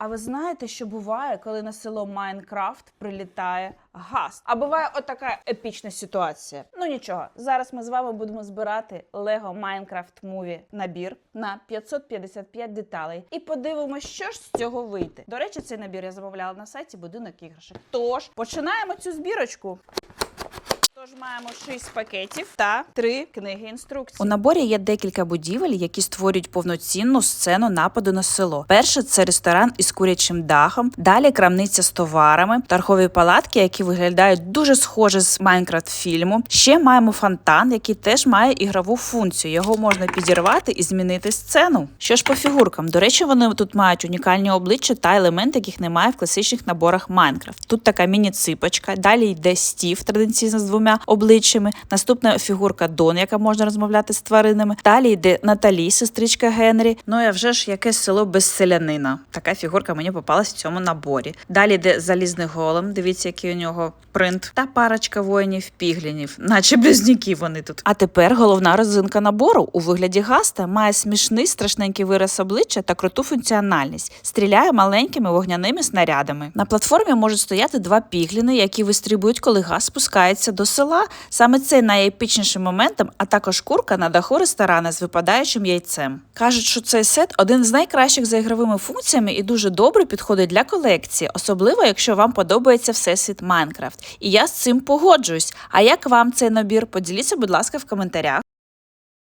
А ви знаєте, що буває, коли на село Майнкрафт прилітає газ? А буває отака епічна ситуація. Ну нічого, зараз ми з вами будемо збирати Lego Minecraft Movie набір на 555 деталей і подивимося, що ж з цього вийде. До речі, цей набір я замовляла на сайті будинок іграшок. Тож починаємо цю збірочку. Тож маємо 6 пакетів та 3 книги інструкцій. У наборі є декілька будівель, які створюють повноцінну сцену нападу на село. Перше це ресторан із курячим дахом, далі крамниця з товарами, торгові палатки, які виглядають дуже схоже з Майнкрафт фільму. Ще маємо фонтан, який теж має ігрову функцію. Його можна підірвати і змінити сцену. Що ж по фігуркам? До речі, вони тут мають унікальні обличчя та елементи, яких немає в класичних наборах Майнкрафт. Тут така міні-ципочка, далі йде стів традиційно з двома обличчями. Наступна фігурка Дон, яка можна розмовляти з тваринами. Далі йде Наталі, сестричка Генрі. Ну і вже ж якесь село без селянина. Така фігурка мені попалась в цьому наборі. Далі йде залізний голем. Дивіться, який у нього принт. Та парочка воїнів піглінів, наче близнюки вони тут. А тепер головна розинка набору у вигляді гаста має смішний страшненький вираз обличчя та круту функціональність. Стріляє маленькими вогняними снарядами. На платформі можуть стояти два пігліни, які вистрибують, коли газ спускається до села. Саме це найепічнішим моментом, а також курка на даху ресторана з випадаючим яйцем. Кажуть, що цей сет один з найкращих за ігровими функціями і дуже добре підходить для колекції, особливо якщо вам подобається всесвіт Майнкрафт. І я з цим погоджуюсь. А як вам цей набір? Поділіться, будь ласка, в коментарях.